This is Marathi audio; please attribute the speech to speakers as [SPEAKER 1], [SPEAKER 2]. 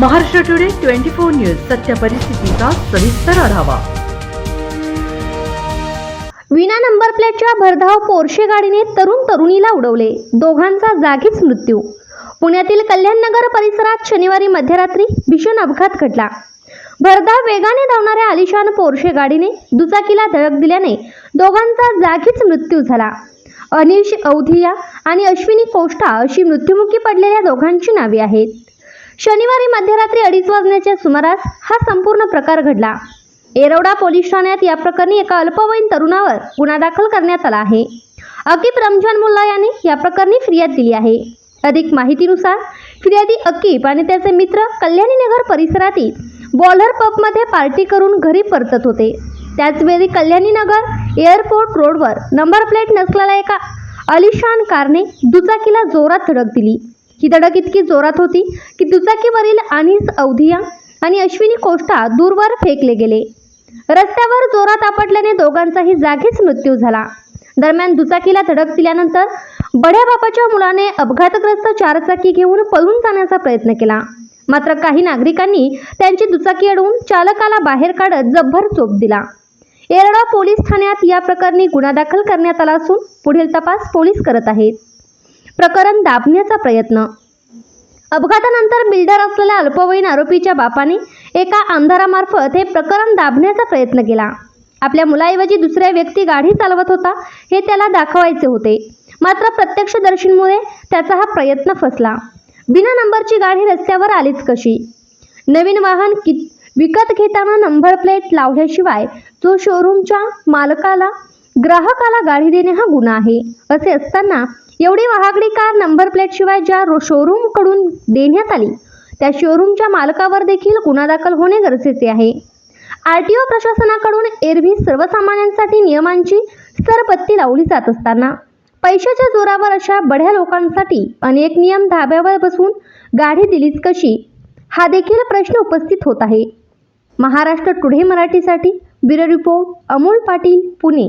[SPEAKER 1] Maharashtra today twenty four news सत्य परिस्थितीचा सविस्तर आढावा.
[SPEAKER 2] विना नंबर प्लेटच्या भरधाव पोर्शे गाडीने तरुण तरुणीला उडवले. दोघांचा जागीच मृत्यू. पुण्यातील कल्याणनगर परिसरात शनिवारी मध्यरात्री भीषण अपघात घडला. भरधाव वेगाने धावणाऱ्या आलिशान पोर्शे गाडीने दुचाकीला धडक दिल्याने दोघांचा जागीच मृत्यू झाला. अनिश औधिया आणि अश्विनी कोष्टा अशी मृत्युमुखी पडलेल्या दोघांची नावे आहेत. शनिवारी मध्यरात्री अडीच वाजण्याच्या सुमारास हा संपूर्ण प्रकार घडला. येरवडा पोलीस ठाण्यात या प्रकरणी एका अल्पवयीन तरुणावर गुन्हा दाखल करण्यात आला आहे. अकीब रमजान मुल्ला याने या प्रकरणी फिर्याद दिली आहे. अधिक माहितीनुसार फिर्यादी अकीब आणि त्याचे मित्र कल्याणीनगर परिसरातील बॉलर पबमध्ये पार्टी करून घरी परतत होते. त्याचवेळी कल्याणीनगर एअरपोर्ट रोडवर नंबर प्लेट नसलेल्या एका अलिशान कारने दुचाकीला जोरात धडक दिली. ही धडक इतकी जोरात होती की दुचाकीवरील अनिस अवधिया आणि अश्विनी कोष्टा दूरवर फेकले गेले. रस्त्यावर जोरात आपटल्याने दोघांचाही जागीच मृत्यू झाला. दरम्यान दुचाकीला धडक दिल्यानंतर बड्या बापाच्या मुलाने अपघातग्रस्त चारचाकी घेऊन पळून जाण्याचा प्रयत्न केला. मात्र काही नागरिकांनी त्यांची दुचाकी अडवून चालकाला बाहेर काढत जब्बर चोप दिला. येरडा पोलीस ठाण्यात या प्रकरणी गुन्हा दाखल करण्यात आला असून पुढील तपास पोलीस करत आहेत. प्रकरण दाबण्याचा प्रयत्न. अपघातानंतर बिल्डर असलेल्या अल्पवयीन आरोपीच्या बापाने एका आमदारामार्फत हे प्रकरण दाबण्याचा प्रयत्न केला. आपल्या मुलाऐवजी दुसऱ्या व्यक्ती गाडी चालवत होता हे त्याला दाखवायचे होते. मात्र प्रत्यक्षदर्शींमुळे त्याचा हा प्रयत्न फसला. बिना नंबरची गाडी रस्त्यावर आलीच कशी? नवीन वाहन कि विकत घेताना नंबर प्लेट लावल्याशिवाय जो शोरूमच्या मालकाला ग्राहकाला गाडी देणे हा गुन्हा आहे असे असताना एवढी महागडी कार नंबर प्लेटशिवाय ज्या रो शोरूमकडून देण्यात आली त्या शोरूमच्या मालकावर देखील गुन्हा दाखल होणे गरजेचे आहे. आर टी ओ प्रशासनाकडून एरवी सर्वसामान्यांसाठी नियमांची सरपत्ती लावली जात असताना पैशाच्या जोरावर अशा बढ्या लोकांसाठी अनेक नियम धाब्यावर बसून गाडी दिलीच कशी हा देखील प्रश्न उपस्थित होत आहे. महाराष्ट्र टुडे मराठीसाठी ब्युरो रिपोर्ट अमोल पाटील पुणे.